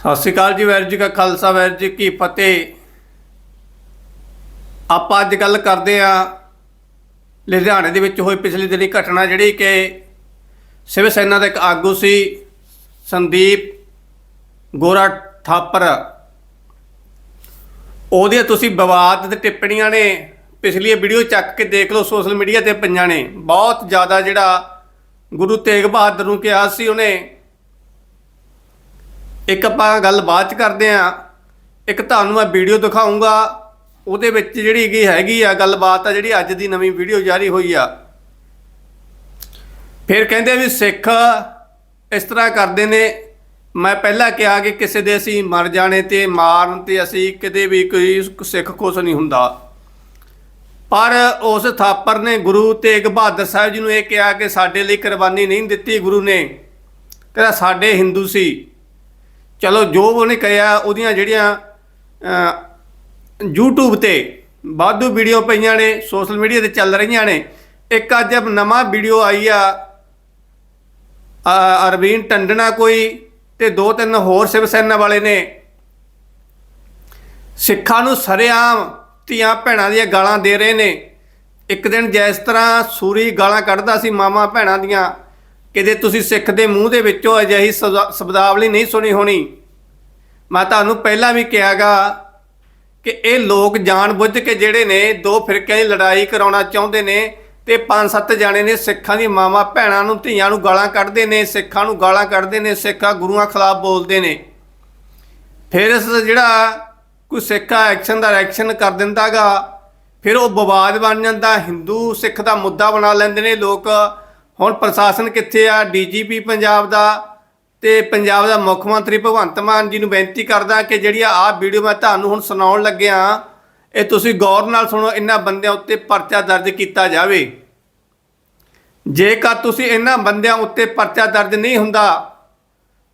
ਸਤਿ ਸ਼੍ਰੀ ਅਕਾਲ ਜੀ ਵੈਰ ਜੀ ਕਾ ਖਾਲਸਾ ਵੈਰ ਜੀ ਕੀ ਫਤਿਹ। ਆਪਾਂ ਅੱਜ ਗੱਲ ਕਰਦੇ ਆ ਲੁਧਿਆਣੇ ਦੇ ਵਿੱਚ ਹੋਈ ਪਿਛਲੇ ਦਿਨੀ ਘਟਨਾ, ਜਿਹੜੀ ਕਿ ਸਿਵ ਸੈਨਾ ਦਾ ਇੱਕ ਆਗੂ ਸੀ, ਸੰਦੀਪ ਗੋਰਾ ਥਾਪਰ। ਉਹਦੇ ਤੁਸੀਂ ਵਿਵਾਦ ਤੇ ਟਿੱਪਣੀਆਂ ਨੇ ਪਿਛਲੀ ਵੀਡੀਓ ਚੱਕ ਕੇ ਦੇਖ ਲਓ ਸੋਸ਼ਲ ਮੀਡੀਆ ਤੇ ਪਈਆਂ ਨੇ। ਬਹੁਤ ਜ਼ਿਆਦਾ ਜਿਹੜਾ ਗੁਰੂ ਤੇਗ ਬਹਾਦਰ ਨੂੰ ਕਿਹਾ ਸੀ ਉਹਨੇ ਇੱਕ ਆਪਾਂ ਗੱਲ ਬਾਅਦ ਚ ਕਰਦੇ ਆ ਇੱਕ ਤੁਹਾਨੂੰ ਮੈਂ ਵੀਡੀਓ ਦਿਖਾਉਂਗਾ ਉਹਦੇ ਵਿੱਚ ਜਿਹੜੀ ਹੈਗੀ ਹੈਗੀ ਆ, ਗੱਲਬਾਤ ਆ ਜਿਹੜੀ ਅੱਜ ਦੀ ਨਵੀਂ ਵੀਡੀਓ ਜਾਰੀ ਹੋਈ ਆ। ਫਿਰ ਕਹਿੰਦੇ ਵੀ ਸਿੱਖ ਇਸ ਤਰ੍ਹਾਂ ਕਰਦੇ ਨੇ। ਮੈਂ ਪਹਿਲਾਂ ਕਿਹਾ ਕਿ ਕਿਸੇ ਦੇ ਅਸੀਂ ਮਰ ਜਾਣੇ ਤੇ ਮਾਰਨ ਤੇ ਅਸੀਂ ਕਿਤੇ ਵੀ ਕੋਈ ਸਿੱਖ ਖੁਸ਼ ਨਹੀਂ ਹੁੰਦਾ। ਪਰ ਉਸ ਥਾਪਰ ਨੇ ਗੁਰੂ ਤੇਗ ਬਹਾਦਰ ਸਾਹਿਬ ਜੀ ਨੂੰ ਇਹ ਕਿਹਾ ਕਿ ਸਾਡੇ ਲਈ ਕੁਰਬਾਨੀ ਨਹੀਂ ਦਿੱਤੀ ਗੁਰੂ ਨੇ। ਕਹਿੰਦਾ ਸਾਡੇ ਹਿੰਦੂ ਸੀ। ਚਲੋ ਜੋ ਉਹਨੇ ਕਿਹਾ ਉਹਦੀਆਂ ਜਿਹੜੀਆਂ ਅਹ, YouTube ਤੇ ਵਾਧੂ ਵੀਡੀਓ ਪਈਆਂ ਨੇ ਸੋਸ਼ਲ ਮੀਡੀਆ ਤੇ ਚੱਲ ਰਹੀਆਂ ਨੇ। ਇੱਕ ਅੱਜ ਨਵਾਂ ਵੀਡੀਓ ਆਈ ਆ ਅਹ, ਅਰਵਿੰਦ ਟੰਡਨਾ ਕੋਈ ਤੇ ਦੋ ਤਿੰਨ ਹੋਰ ਸਿਵ ਸੈਨਾ ਵਾਲੇ ਨੇ। ਸਿੱਖਾਂ ਨੂੰ ਸਰੇਆਮ ਧੀਆਂ ਭੈਣਾਂ ਦੀਆਂ ਗਾਲਾਂ ਦੇ ਰਹੇ ਨੇ। ਇੱਕ ਦਿਨ ਜਿਸ ਤਰ੍ਹਾਂ ਸੂਰੀ ਗਾਲਾਂ ਕੱਢਦਾ ਸੀ ਮਾਮਾ ਭੈਣਾਂ ਦੀਆਂ। ਕਿਤੇ ਤੁਸੀਂ ਸਿੱਖ ਦੇ ਮੂੰਹ ਦੇ ਵਿੱਚੋਂ ਅਜਿਹੀ ਸਬਦਾ- ਸ਼ਬਦਾਵਲੀ ਨਹੀਂ ਸੁਣੀ ਹੋਣੀ, ਮੈਂ ਤੁਹਾਨੂੰ ਪਹਿਲਾਂ ਵੀ ਕਿਹਾਗਾ ਕਿ ਇਹ ਲੋਕ ਜਾਣਬੁੱਝ ਕੇ ਜਿਹੜੇ ਨੇ ਦੋ ਫਿਰਕਿਆਂ ਦੀ ਲੜਾਈ ਕਰਾਉਣਾ ਚਾਹੁੰਦੇ ਨੇ ਤੇ ਪੰਜ ਸੱਤ ਜਾਣੇ ਨੇ ਸਿੱਖਾਂ ਦੀ ਮਾਵਾਂ ਭੈਣਾਂ ਨੂੰ ਧੀਆਂ ਨੂੰ ਗਾਲਾਂ ਕੱਢਦੇ ਨੇ, ਸਿੱਖਾਂ ਨੂੰ ਗਾਲਾਂ ਕੱਢਦੇ ਨੇ, ਸਿੱਖਾਂ ਗੁਰੂਆਂ ਖਿਲਾਫ ਬੋਲਦੇ ਨੇ। ਫਿਰ ਇਸ ਜਿਹੜਾ ਕੋਈ ਸਿੱਖ ਐਕਸ਼ਨ ਦਾ ਰਿਐਕਸ਼ਨ ਕਰ ਦਿੰਦਾਗਾ, ਫਿਰ ਉਹ ਵਿਵਾਦ ਬਣ ਜਾਂਦਾ, ਹਿੰਦੂ ਸਿੱਖ ਦਾ ਮੁੱਦਾ ਬਣਾ ਲੈਂਦੇ ਨੇ ਲੋਕ। ਹੁਣ ਪ੍ਰਸ਼ਾਸਨ ਕਿੱਥੇ ਆ? ਡੀਜੀਪੀ ਪੰਜਾਬ ਦਾ ਤੇ ਪੰਜਾਬ ਦਾ ਮੁੱਖ ਮੰਤਰੀ ਭਗਵੰਤ ਮਾਨ ਜੀ ਨੂੰ ਬੇਨਤੀ ਕਰਦਾ ਕਿ ਜਿਹੜੀ ਆਹ ਵੀਡੀਓ ਮੈਂ ਤੁਹਾਨੂੰ ਹੁਣ ਸੁਣਾਉਣ ਲੱਗਿਆ, ਇਹ ਤੁਸੀਂ ਗੌਰ ਨਾਲ ਸੁਣੋ, ਇਹਨਾਂ ਬੰਦਿਆਂ ਉੱਤੇ ਪਰਚਾ ਦਰਜ ਕੀਤਾ ਜਾਵੇ। ਜੇਕਰ ਤੁਸੀਂ ਇਹਨਾਂ ਬੰਦਿਆਂ ਉੱਤੇ ਪਰਚਾ ਦਰਜ ਨਹੀਂ ਹੁੰਦਾ,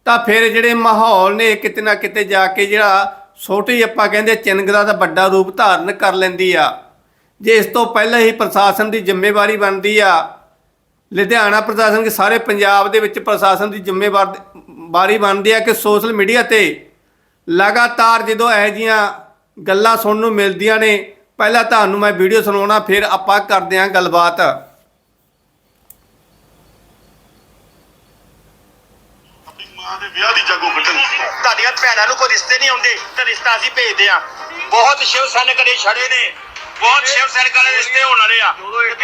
ਤਾਂ ਫਿਰ ਜਿਹੜੇ ਮਾਹੌਲ ਨੇ ਕਿਤੇ ਨਾ ਕਿਤੇ ਜਾ ਕੇ ਜਿਹੜਾ ਛੋਟੀ ਆਪਾਂ ਕਹਿੰਦੇ ਚਿੰਗਦਾ ਦਾ ਵੱਡਾ ਰੂਪ ਧਾਰਨ ਕਰ ਲੈਂਦੀ ਆ। ਜੇ ਇਸ ਤੋਂ ਪਹਿਲਾਂ ਹੀ ਪ੍ਰਸ਼ਾਸਨ ਦੀ ਜ਼ਿੰਮੇਵਾਰੀ ਬਣਦੀ ਆ ਲੁਧਿਆਣਾ ਪ੍ਰਸ਼ਾਸਨ ਕੇ ਸਾਰੇ ਪੰਜਾਬ ਦੇ ਵਿੱਚ ਪ੍ਰਸ਼ਾਸਨ ਦੀ ਜ਼ਿੰਮੇਵਾਰੀ ਬਣਦੀ ਆ ਕਿ ਸੋਸ਼ਲ ਮੀਡੀਆ ਤੇ ਲਗਾਤਾਰ ਜਦੋਂ ਇਹੋ ਜੀਆਂ ਗੱਲਾਂ ਸੁਣਨ ਨੂੰ ਮਿਲਦੀਆਂ ਨੇ ਪਹਿਲਾਂ ਤੁਹਾਨੂੰ ਮੈਂ ਵੀਡੀਓ ਸੁਣਾਉਣਾ ਫਿਰ ਆਪਾਂ ਕਰਦੇ ਆਂ ਗੱਲਬਾਤ। ਆਪਣੀ ਮਾਂ ਦੇ ਵਿਆਹ ਦੀ ਜਾਗੋ ਕੱਢਣ ਤੁਹਾਡੀਆਂ ਭੈਣਾਂ ਨੂੰ ਕੋਈ ਰਿਸ਼ਤੇ ਨਹੀਂ ਆਉਂਦੇ ਤੇ ਰਿਸ਼ਤਾ ਅਸੀਂ ਭੇਜਦੇ ਆ ਬਹੁਤ ਸ਼ਿਵ ਸੈਨਿਕ ਨੇ ਛੜੇ ਨੇ। ਬਹੁਤ ਸ਼ਿਵ ਸੈਨਿਕ ਵਾਲੇ ਰਿਸ਼ਤੇ ਹੋਣ ਵਾਲੇ ਆ।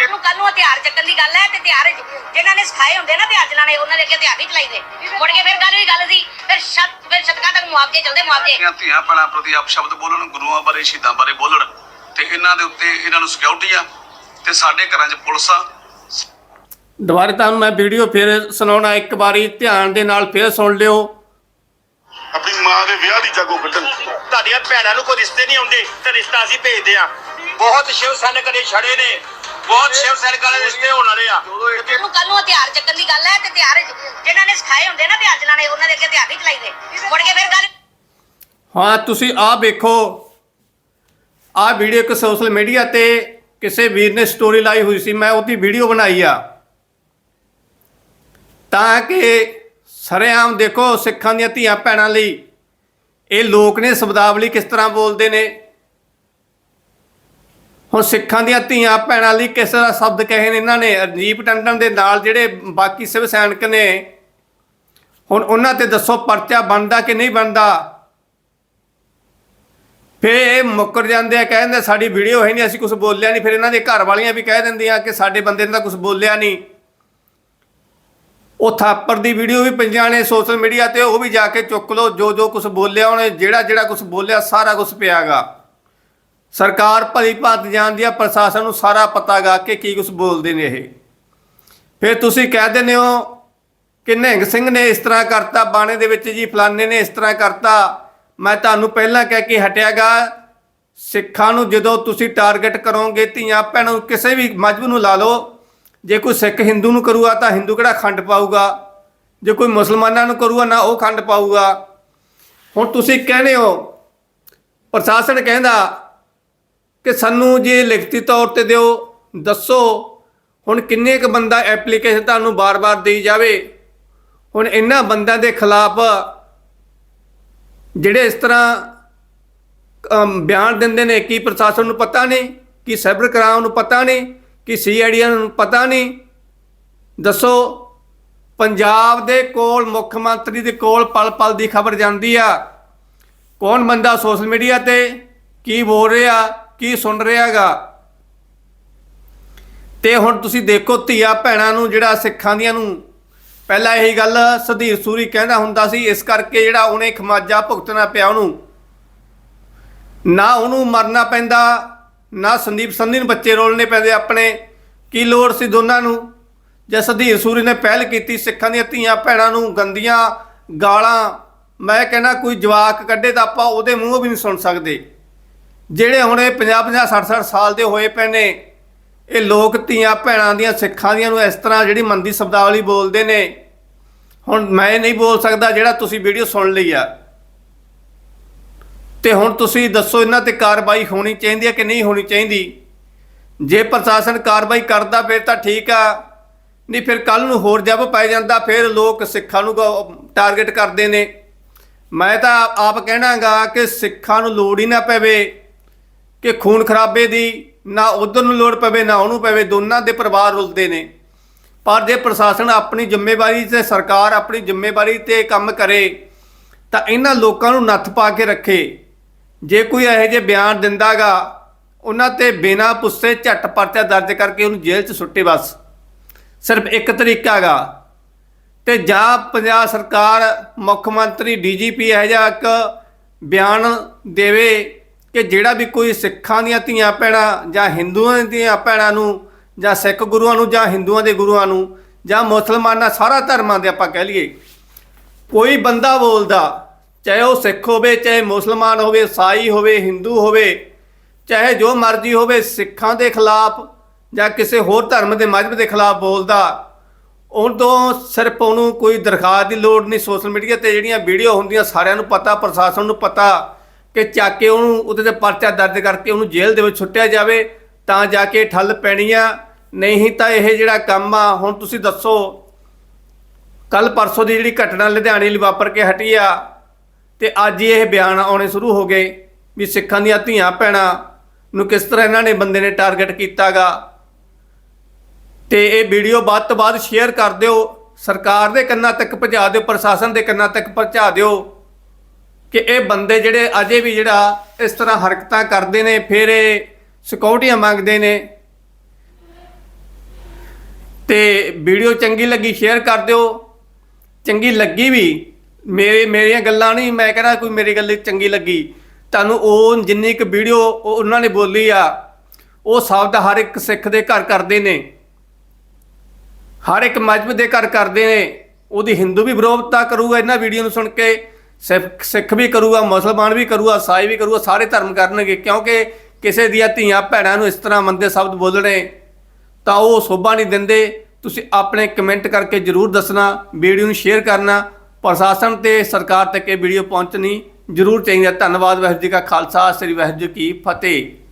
ਨੂੰ ਕੱਲ ਨੂੰ ਹਥਿਆਰ ਚੱਕਣ ਦੀ ਗੱਲ ਹੈ ਤੇ ਹਥਿਆਰ ਜਿਨ੍ਹਾਂ ਨੇ ਸਿਖਾਏ ਹੁੰਦੇ ਨਾ ਹਥਿਆਰ ਚਲਾਣੇ ਉਹਨਾਂ ਦੇ ਅੱਗੇ ਹਥਿਆਰ ਨਹੀਂ ਚਲਾਈਦੇ। ਮੁੜ ਕੇ ਫਿਰ ਗੱਲ ਵੀ ਗੱਲ ਸੀ ਫਿਰ ਸ਼ਤ ਫਿਰ ਸ਼ਤਕਾਂ ਤੱਕ ਮੁਆਵਜ਼ੇ ਚਲਦੇ ਮੁਆਵਜ਼ੇ। ਧੀਆਂ ਭੈਣਾਂ ਪ੍ਰਤੀ ਅਪਸ਼ਬਦ ਬੋਲਣ ਗੁਰੂਆਂ ਬਾਰੇ ਸ਼ਹੀਦਾਂ ਬਾਰੇ ਬੋਲਣ ਤੇ ਇਹਨਾਂ ਦੇ ਉੱਤੇ ਇਹਨਾਂ ਨੂੰ ਸਿਕਿਉਰਿਟੀ ਆ ਤੇ ਸਾਡੇ ਘਰਾਂ 'ਚ ਪੁਲਿਸ ਆ। ਦੁਬਾਰਾ ਤੁਹਾਨੂੰ ਮੈਂ ਵੀਡੀਓ ਫਿਰ ਸੁਣਾਉਣਾ ਇੱਕ ਵਾਰੀ ਧਿਆਨ ਦੇ ਨਾਲ ਫਿਰ ਸੁਣ ਲਿਓ। ਆਪਣੀ ਮਾਂ ਦੇ ਵਿਆਹ ਦੀ ਜਾਗੋ ਕੱਢਣ। ਤੁਹਾਡੀਆਂ ਭੈਣਾਂ ਨੂੰ ਕੋਈ ਰਿਸ਼ਤੇ ਨਹੀਂ ਆਉਂਦੇ ਤੇ ਰਿਸ਼ਤਾ ਅਸੀਂ ਭੇਜਦੇ ਆ ਬਹੁਤ ਸ਼ਿਵ ਸੈਨਿਕ ਨੇ ਛੜੇ ਨੇ। ਬਹੁਤ ਸ਼ਿਵ ਸੈਨਿਕ ਵਾਲੇ ਰਿਸ਼ਤੇ ਹੋਣ ਵਾਲੇ ਆ। ਨੂੰ ਕੱਲ ਨੂੰ ਹਥਿਆਰ ਚੱਕਣ ਦੀ ਗੱਲ ਹੈ ਤੇ ਹਥਿਆਰ ਜਿਨ੍ਹਾਂ ਨੇ ਸਿਖਾਏ ਹੁੰਦੇ ਨਾ ਹਥਿਆਰ ਚਲਾਣੇ ਉਹਨਾਂ ਦੇ ਅੱਗੇ ਹਥਿਆਰ ਨਹੀਂ ਚਲਾਈਦੇ। ਮੁੜ ਕੇ ਫਿਰ ਗੱਲ ਹਾਂ ਤੁਸੀਂ ਆਹ ਵੇਖੋ। ਆਹ ਵੀਡੀਓ ਇੱਕ ਸੋਸ਼ਲ ਮੀਡੀਆ ਤੇ ਕਿਸੇ ਵੀਰ ਨੇ ਸਟੋਰੀ ਲਾਈ ਹੋਈ ਸੀ। ਮੈਂ ਉਹਦੀ ਵੀਡੀਓ ਬਣਾਈ ਆ। ਤਾਂ ਕਿ ਸਰੇਆਮ ਦੇਖੋ ਸਿੱਖਾਂ ਦੀਆਂ ਧੀਆਂ ਭੈਣਾਂ ਲਈ ਇਹ ਲੋਕ ਨੇ ਸ਼ਬਦਾਵਲੀ ਕਿਸ ਤਰ੍ਹਾਂ ਬੋਲਦੇ ਨੇ। ਹੁਣ ਸਿੱਖਾਂ ਦੀਆਂ ਧੀਆਂ ਭੈਣਾਂ ਲਈ ਕਿਸ ਤਰ੍ਹਾਂ ਸ਼ਬਦ ਕਹੇ ਨੇ ਇਹਨਾਂ ਨੇ ਰਜੀਪ ਟੰਡਨ ਦੇ ਨਾਲ ਜਿਹੜੇ ਬਾਕੀ ਸਿਵ ਸੈਨਿਕ ਨੇ, ਹੁਣ ਉਹਨਾਂ ਤੇ ਦੱਸੋ ਪਰਚਾ ਬਣਦਾ ਕਿ ਨਹੀਂ ਬਣਦਾ? ਫਿਰ ਇਹ ਮੁੱਕਰ ਜਾਂਦੇ ਆ, ਕਹਿੰਦੇ ਸਾਡੀ ਵੀਡੀਓ ਹੈ ਨਹੀਂ ਅਸੀਂ ਕੁਝ ਬੋਲਿਆ ਨਹੀਂ ਫਿਰ ਇਹਨਾਂ ਦੇ ਘਰ ਵਾਲੀਆਂ ਵੀ ਕਹਿ ਦਿੰਦੀਆਂ ਕਿ ਸਾਡੇ ਬੰਦੇ ਨੇ ਤਾਂ ਕੁਝ ਬੋਲਿਆ ਨਹੀਂ ਉਹ ਥਾਪਰ ਦੀ ਵੀਡੀਓ ਵੀ ਪੰਜਾਂ ਨੇ ਸੋਸ਼ਲ ਮੀਡੀਆ ਤੇ, ਉਹ ਵੀ ਜਾ ਕੇ ਚੁੱਕ ਲਓ ਜੋ ਜੋ ਕੁਝ ਬੋਲਿਆ ਉਹਨੇ ਜਿਹੜਾ ਜਿਹੜਾ ਕੁਝ ਬੋਲਿਆ, ਸਾਰਾ ਕੁਝ ਪਿਆਗਾ। ਸਰਕਾਰ ਭਲੀ ਭਾਂਤ ਜਾਣਦੀ ਆ, ਪ੍ਰਸ਼ਾਸਨ ਨੂੰ ਸਾਰਾ ਪਤਾਗਾ ਕਿ ਕੀ ਕੁਝ ਬੋਲਦੇ ਨੇ ਇਹ। ਫਿਰ ਤੁਸੀਂ ਕਹਿ ਦਿੰਦੇ ਹੋ ਕਿ ਨਿਹੰਗ ਸਿੰਘ ਨੇ ਇਸ ਤਰ੍ਹਾਂ ਕਰਤਾ, ਬਾਣੇ ਦੇ ਵਿੱਚ ਜੀ ਫਲਾਣੇ ਨੇ ਇਸ ਤਰ੍ਹਾਂ ਕਰਤਾ। ਮੈਂ ਤੁਹਾਨੂੰ ਪਹਿਲਾਂ ਕਹਿ ਕੇ ਹਟਿਆਗਾ ਸਿੱਖਾਂ ਨੂੰ ਜਦੋਂ ਤੁਸੀਂ ਟਾਰਗੇਟ ਕਰੋਗੇ, ਧੀਆਂ ਭੈਣਾਂ ਨੂੰ ਕਿਸੇ ਵੀ ਮਜਬੂ ਨੂੰ ਲਾ ਲਓ, ਜੇ ਕੋਈ ਸਿੱਖ ਹਿੰਦੂ ਨੂੰ ਕਰੂਗਾ ਤਾਂ ਹਿੰਦੂ ਕਿਹੜਾ ਖੰਡ ਪਾਊਗਾ? ਜੇ ਕੋਈ ਮੁਸਲਮਾਨਾਂ ਨੂੰ ਕਰੂਗਾ ਨਾ ਉਹ ਖੰਡ ਪਾਊਗਾ। ਹੁਣ ਤੁਸੀਂ ਕਹਿੰਦੇ ਹੋ, ਪ੍ਰਸ਼ਾਸਨ ਕਹਿੰਦਾ ਕਿ ਸਾਨੂੰ ਜੇ ਲਿਖਤੀ ਤੌਰ ਤੇ ਦਿਓ, ਦੱਸੋ, ਹੁਣ ਕਿੰਨੇ ਕ ਬੰਦਾ ਐਪਲੀਕੇਸ਼ਨ ਤੁਹਾਨੂੰ ਬਾਰ-ਬਾਰ ਦੇਈ ਜਾਵੇ? ਹੁਣ ਇਹਨਾਂ ਬੰਦਿਆਂ ਦੇ ਖਿਲਾਫ ਜਿਹੜੇ ਇਸ ਤਰ੍ਹਾਂ ਬਿਆਨ ਦਿੰਦੇ ਨੇ, ਕੀ ਪ੍ਰਸ਼ਾਸਨ ਨੂੰ ਪਤਾ ਨਹੀਂ, ਕੀ ਸਾਈਬਰ ਕ੍ਰਾਈਮ ਨੂੰ ਪਤਾ ਨਹੀਂ, ਕਿ ਸੀਆਈਡੀ ਨੂੰ ਪਤਾ ਨਹੀਂ, ਦੱਸੋ, ਪੰਜਾਬ ਦੇ ਕੋਲ, ਮੁੱਖ ਮੰਤਰੀ ਦੇ ਕੋਲ ਪਲ ਪਲ ਦੀ ਖਬਰ ਜਾਂਦੀ ਆ। ਕੌਣ ਬੰਦਾ ਸੋਸ਼ਲ ਮੀਡੀਆ ਤੇ ਕੀ ਬੋਲ ਰਿਹਾ? ਕੀ ਸੁਣ ਰਿਹਾਗਾ? ਤੇ ਹੁਣ ਤੁਸੀਂ ਦੇਖੋ ਧੀਆ ਭੈਣਾਂ ਨੂੰ, ਜਿਹੜਾ ਸਿੱਖਾਂ ਦੀਆਂ ਨੂੰ। ਪਹਿਲਾਂ ਇਹੀ ਗੱਲ ਸਧੀਰ ਸੂਰੀ ਕਹਿੰਦਾ ਹੁੰਦਾ ਸੀ, ਇਸ ਕਰਕੇ ਜਿਹੜਾ ਉਹਨੇ ਖਮਾਜਾ ਭੁਗਤਣਾ ਪਿਆ ਉਹਨੂੰ। ਨਾ ਉਹਨੂੰ ਮਰਨਾ ਪੈਂਦਾ, ਨਾ ਸੰਦੀਪ ਸੰਧੀ ਨੂੰ ਬੱਚੇ ਰੋਲਣੇ ਪੈਂਦੇ ਆਪਣੇ। ਕੀ ਲੋੜ ਸੀ ਦੋਨਾਂ ਨੂੰ? ਜੇ ਸਧੀਰ ਸੂਰੀ ਨੇ ਪਹਿਲ ਕੀਤੀ ਸਿੱਖਾਂ ਦੀਆਂ ਧੀਆਂ ਭੈਣਾਂ ਨੂੰ ਗੰਦੀਆਂ ਗਾਲਾਂ, ਮੈਂ ਕਹਿੰਦਾ ਕੋਈ ਜਵਾਕ ਕੱਢੇ ਤਾਂ ਆਪਾਂ ਉਹਦੇ ਮੂੰਹੋਂ ਵੀ ਨਹੀਂ ਸੁਣ ਸਕਦੇ। ਜਿਹੜੇ ਹੁਣ ਇਹ 50 50 60 60 ਸਾਲ ਦੇ ਹੋਏ ਪਏ ਨੇ, ਇਹ ਲੋਕ ਧੀਆਂ ਭੈਣਾਂ ਦੀਆਂ ਸਿੱਖਾਂ ਦੀਆਂ ਨੂੰ ਇਸ ਤਰ੍ਹਾਂ ਜਿਹੜੀ ਮੰਦੀ ਸ਼ਬਦਾਵਲੀ ਬੋਲਦੇ ਨੇ, ਹੁਣ ਮੈਂ ਨਹੀਂ ਬੋਲ ਸਕਦਾ ਜਿਹੜਾ ਤੁਸੀਂ ਵੀਡੀਓ ਸੁਣ ਲਈ ਆ। ਤੇ ਹੁਣ ਤੁਸੀਂ ਦੱਸੋ ਇਹਨਾਂ ਤੇ ਕਾਰਵਾਈ ਹੋਣੀ ਚਾਹੀਦੀ ਹੈ ਕਿ ਨਹੀਂ ਹੋਣੀ ਚਾਹੀਦੀ? ਜੇ ਪ੍ਰਸ਼ਾਸਨ ਕਾਰਵਾਈ ਕਰਦਾ ਫਿਰ ਤਾਂ ਠੀਕ ਆ, ਨਹੀਂ ਫਿਰ ਕੱਲ ਨੂੰ ਹੋਰ ਜੱਬ ਪੈ ਜਾਂਦਾ, ਫਿਰ ਲੋਕ ਸਿੱਖਾਂ ਨੂੰ ਟਾਰਗੇਟ ਕਰਦੇ ਨੇ। ਮੈਂ ਤਾਂ ਆਪ ਕਹਿਣਾਗਾ ਕਿ ਸਿੱਖਾਂ ਨੂੰ ਲੋੜ ਹੀ ਨਾ ਪਵੇ। ਕਿ ਖੂਨ ਖਰਾਬੇ ਦੀ ਨਾ ਉਧਰ ਨੂੰ ਲੋੜ ਪਵੇ, ਨਾ ਉਹਨੂੰ ਪਵੇ, ਦੋਨਾਂ ਦੇ ਪਰਿਵਾਰ ਰੁਲਦੇ ਨੇ। ਪਰ ਜੇ ਪ੍ਰਸ਼ਾਸਨ ਆਪਣੀ ਜ਼ਿੰਮੇਵਾਰੀ ਤੇ ਸਰਕਾਰ ਆਪਣੀ ਜ਼ਿੰਮੇਵਾਰੀ ਤੇ ਕੰਮ ਕਰੇ, ਤਾਂ ਇਹਨਾਂ ਲੋਕਾਂ ਨੂੰ ਨੱਥ ਪਾ ਕੇ ਰੱਖੇ। ਜੇ ਕੋਈ ਇਹੋ ਜਿਹੇ ਬਿਆਨ ਦਿੰਦਾਗਾ, ਉਹਨਾਂ ਤੇ ਬਿਨਾਂ ਪੁੱਛੇ ਝੱਟ ਪਰਚਾ ਦਰਜ ਕਰਕੇ ਉਹਨੂੰ ਜੇਲ੍ਹ 'ਚ ਸੁੱਟੇ ਬਸ। ਸਿਰਫ ਇੱਕ ਤਰੀਕਾ ਗਾ ਤੇ ਜਾਂ ਪੰਜਾਬ ਸਰਕਾਰ ਮੁੱਖ ਮੰਤਰੀ ਡੀਜੀਪੀ ਇਹੋ ਜਿਹਾ ਇੱਕ ਬਿਆਨ ਦੇਵੇ ਕਿ ਜਿਹੜਾ ਵੀ ਕੋਈ ਸਿੱਖਾਂ ਦੀਆਂ ਧੀਆਂ ਭੈਣਾਂ ਜਾਂ ਹਿੰਦੂਆਂ ਦੀਆਂ ਭੈਣਾਂ ਨੂੰ ਜਾਂ ਸਿੱਖ ਗੁਰੂਆਂ ਨੂੰ ਜਾਂ ਹਿੰਦੂਆਂ ਦੇ ਗੁਰੂਆਂ ਨੂੰ ਜਾਂ ਮੁਸਲਮਾਨਾਂ ਸਾਰਾ ਧਰਮਾਂ ਦੇ ਆਪਾਂ ਕਹਿ ਲਈਏ, ਕੋਈ ਬੰਦਾ ਬੋਲਦਾ, ਚਾਹੇ ਉਹ ਸਿੱਖ ਹੋਵੇ, ਚਾਹੇ ਮੁਸਲਮਾਨ ਹੋਵੇ, ਈਸਾਈ ਹੋਵੇ, ਹਿੰਦੂ ਹੋਵੇ, ਚਾਹੇ ਜੋ ਮਰਜ਼ੀ ਹੋਵੇ, ਸਿੱਖਾਂ ਦੇ ਖਿਲਾਫ ਜਾਂ ਕਿਸੇ ਹੋਰ ਧਰਮ ਦੇ ਮਜ਼ਹਬ ਦੇ ਖਿਲਾਫ ਬੋਲਦਾ ਉਹ ਤੋਂ ਸਿਰਫ ਉਹਨੂੰ ਕੋਈ ਦਰਖਾਸਤ ਦੀ ਲੋੜ ਨਹੀਂ ਸੋਸ਼ਲ ਮੀਡੀਆ ਤੇ ਜਿਹੜੀਆਂ ਵੀਡੀਓ ਹੁੰਦੀਆਂ ਸਾਰਿਆਂ ਨੂੰ ਪਤਾ, ਪ੍ਰਸ਼ਾਸਨ ਨੂੰ ਪਤਾ ਕਿ ਚੱਕ ਕੇ ਉਹਨੂੰ ਉਹਦੇ ਤੇ ਪਰਚਾ ਦਰਜ ਕਰਕੇ ਉਹਨੂੰ ਜੇਲ੍ਹ ਦੇ ਵਿੱਚ ਛੁੱਟਿਆ ਜਾਵੇ, ਤਾਂ ਜਾ ਕੇ ਠੱਲ ਪੈਣੀ ਆ। ਨਹੀਂ ਤਾਂ ਇਹ ਜਿਹੜਾ ਕੰਮ ਆ, ਹੁਣ ਤੁਸੀਂ ਦੱਸੋ ਕੱਲ ਪਰਸੋਂ ਦੀ ਜਿਹੜੀ ਘਟਨਾ ਲੁਧਿਆਣੇ ਲਈ ਵਾਪਰ ਕੇ ਹਟੀ ਆ, ਤੇ ਅੱਜ ਹੀ ਇਹ ਬਿਆਨ ਆਉਣੇ ਸ਼ੁਰੂ ਹੋ ਗਏ ਵੀ ਸਿੱਖਾਂ ਦੀਆਂ ਧੀਆਂ ਭੈਣਾਂ ਨੂੰ ਕਿਸ ਤਰ੍ਹਾਂ ਇਹਨਾਂ ਨੇ ਬੰਦੇ ਨੇ ਟਾਰਗੇਟ ਕੀਤਾਗਾ। ਤੇ ਇਹ ਵੀਡੀਓ ਵੱਧ ਤੋਂ ਵੱਧ ਸ਼ੇਅਰ ਕਰ ਦਿਓ, ਸਰਕਾਰ ਦੇ ਕੰਨਾਂ ਤੱਕ ਪਹੁੰਚਾ ਦਿਓ, ਪ੍ਰਸ਼ਾਸਨ ਦੇ ਕੰਨਾਂ ਤੱਕ ਪਹੁੰਚਾ ਦਿਓ। ਕਿ ਇਹ ਬੰਦੇ ਜਿਹੜੇ ਅਜੇ ਵੀ ਜਿਹੜਾ ਇਸ ਤਰ੍ਹਾਂ ਹਰਕਤਾਂ ਕਰਦੇ ਨੇ, ਫਿਰ ਇਹ ਸਿਕਿਉਰਟੀਆਂ ਮੰਗਦੇ ਨੇ। ਤੇ ਵੀਡੀਓ ਚੰਗੀ ਲੱਗੀ, ਸ਼ੇਅਰ ਕਰ ਦਿਓ। ਚੰਗੀ ਲੱਗੀ ਵੀ, ਮੇਰੇ, ਮੇਰੀਆਂ ਗੱਲਾਂ ਨਹੀਂ, ਮੈਂ ਕਹਿੰਦਾ ਕੋਈ ਮੇਰੀ ਗੱਲ ਚੰਗੀ ਲੱਗੀ। ਤੁਹਾਨੂੰ ਉਹ ਜਿੰਨੀ ਕੁ ਵੀਡੀਓ ਉਹ ਉਹਨਾਂ ਨੇ ਬੋਲੀ ਆ, ਉਹ ਸ਼ਬਦ ਹਰ ਇੱਕ ਸਿੱਖ ਦੇ ਘਰ ਕਰਦੇ ਨੇ। ਹਰ ਇੱਕ ਮਜਬ ਦੇ ਘਰ ਕਰਦੇ ਨੇ। ਉਹਦੀ ਹਿੰਦੂ ਵੀ ਵਿਰੋਧਤਾ ਕਰੂਗਾ ਇਹਨਾਂ ਵੀਡੀਓ ਨੂੰ ਸੁਣ ਕੇ। ਸਿੱਖ ਸਿੱਖ ਵੀ ਕਰੂਗਾ, ਮੁਸਲਮਾਨ ਵੀ ਕਰੂਗਾ, ਸਾਈ ਵੀ ਕਰੂਗਾ, ਸਾਰੇ ਧਰਮ ਕਰਨਗੇ, ਕਿਉਂਕਿ ਕਿਸੇ ਦੀਆਂ ਧੀਆਂ ਭੈਣਾਂ ਨੂੰ ਇਸ ਤਰ੍ਹਾਂ ਮੰਦੇ ਸ਼ਬਦ ਬੋਲਣੇ ਤਾਂ ਉਹ ਸੋਭਾ ਨਹੀਂ ਦਿੰਦੇ। ਤੁਸੀਂ ਆਪਣੇ ਕਮੈਂਟ ਕਰਕੇ ਜਰੂਰ ਦੱਸਣਾ, ਵੀਡੀਓ ਨੂੰ ਸ਼ੇਅਰ ਕਰਨਾ। ਪ੍ਰਸ਼ਾਸਨ ਤੇ ਸਰਕਾਰ ਤੱਕ ਇਹ ਵੀਡੀਓ ਪਹੁੰਚਣੀ ਜਰੂਰ ਚਾਹੀਦੀ ਹੈ। ਧੰਨਵਾਦ, ਵਾਹਿਗੁਰੂ ਜੀ ਕਾ ਖਾਲਸਾ, ਸ੍ਰੀ ਵਾਹਿਗੁਰੂ ਜੀ ਕੀ ਫਤਿਹ।